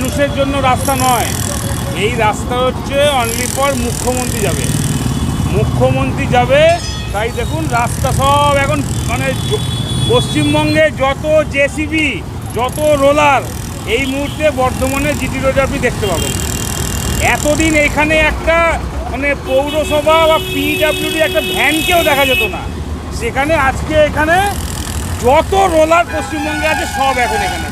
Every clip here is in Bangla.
মানুষের জন্য রাস্তা নয়। এই রাস্তা হচ্ছে অনলি ফর মুখ্যমন্ত্রী যাবে। মুখ্যমন্ত্রী যাবে, তাই দেখুন রাস্তা সব এখন মানে পশ্চিমবঙ্গে যত জেসিবি যত রোলার, এই মুহূর্তে বর্ধমানে জিটি রোডে আপনি দেখতে পাবেন। এতদিন এখানে একটা মানে পৌরসভা বা পিডাব্লিউডি একটা ভ্যানকেও দেখা যেত না। সেখানে আজকে এখানে যত রোলার পশ্চিমবঙ্গে আছে সব এখন এখানে।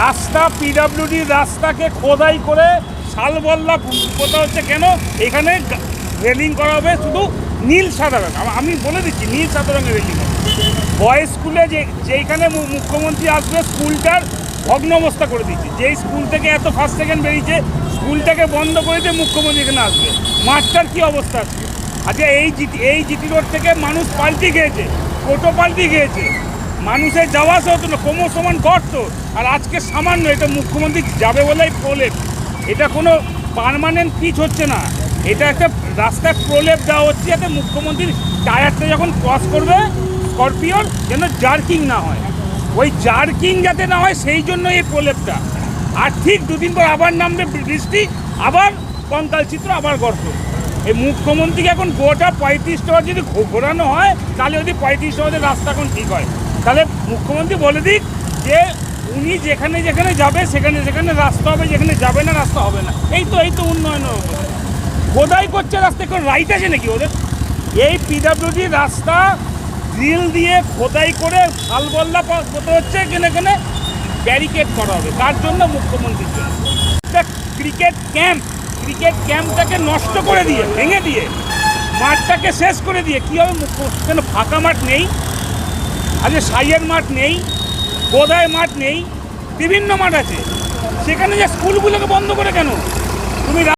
রাস্তা পিডাব্লিউডি রাস্তাকে খোদাই করে শালবল্লা কোথা হচ্ছে কেন? এখানে রেলিং করা হবে শুধু নীল সাদা রঙ আমি বলে দিচ্ছি, নীল সাদা রঙের রেলিং হবে। বয়েজ স্কুলে যে যেইখানে মুখ্যমন্ত্রী আসবে, স্কুলটার ভগ্ন অবস্থা করে দিচ্ছে যেই স্কুল থেকে এত ফার্স্ট সেকেন্ড বেরিয়েছে, স্কুলটাকে বন্ধ করে দিয়ে মুখ্যমন্ত্রী এখানে আসবে। মাঠটার কি অবস্থা? আজকে আজকে এই জিটি এই জিটি রোড থেকে মানুষ পাল্টি খেয়েছে, টোটো পাল্টি খেয়েছে। মানুষের যাওয়া আসা হতো না কোমর সমান গর্ত। আর আজকে সামান্য, এটা মুখ্যমন্ত্রী যাবে বলেই প্রলেপ। এটা কোনো পার্মানেন্ট পিচ হচ্ছে না। এটা একটা রাস্তায় প্রলেপ দেওয়া হচ্ছে যাতে মুখ্যমন্ত্রীর টায়ারটা যখন ক্রস করবে স্করপিওর যেন জার্কিং না হয়। ওই জার্কিং যাতে না হয়, সেই জন্য এই প্রলেপটা। আর ঠিক দুদিন পর আবার নামবে বৃষ্টি, আবার কঙ্কাল চিত্র আবার গর্ত। এই মুখ্যমন্ত্রীকে এখন গোটা পঁয়ত্রিশ টাকা যদি ঘোরানো হয়, তাহলে যদি পঁয়ত্রিশ টাকাতে রাস্তা এখন ঠিক হয়। তাহলে মুখ্যমন্ত্রী বলে দিক যে উনি যেখানে যেখানে যাবে, সেখানে সেখানে রাস্তা হবে, যেখানে যাবে না, রাস্তা হবে না। এই তো এই তো উন্নয়ন খোদাই করছে রাস্তা কোনো রাইট আছে নাকি ওদের? এই পিডাব্লিউডি রাস্তা ড্রিল দিয়ে খোদাই করে শালবল্লা কোথা হচ্ছে এখানে এখানে ব্যারিকেড করা হবে। তার জন্য মুখ্যমন্ত্রীর জন্য ক্রিকেট ক্যাম্প ক্রিকেট ক্যাম্পটাকে নষ্ট করে দিয়ে, ভেঙে দিয়ে, মাঠটাকে শেষ করে দিয়ে কী হবে মুখ্য কেন ফাঁকা মাঠ নেই? আজকে সাইয়ের মাঠ নেই বোধায় মাঠ নেই, বিভিন্ন মাঠ আছে। সেখানে যে স্কুলগুলোকে বন্ধ করে কেন? তুমি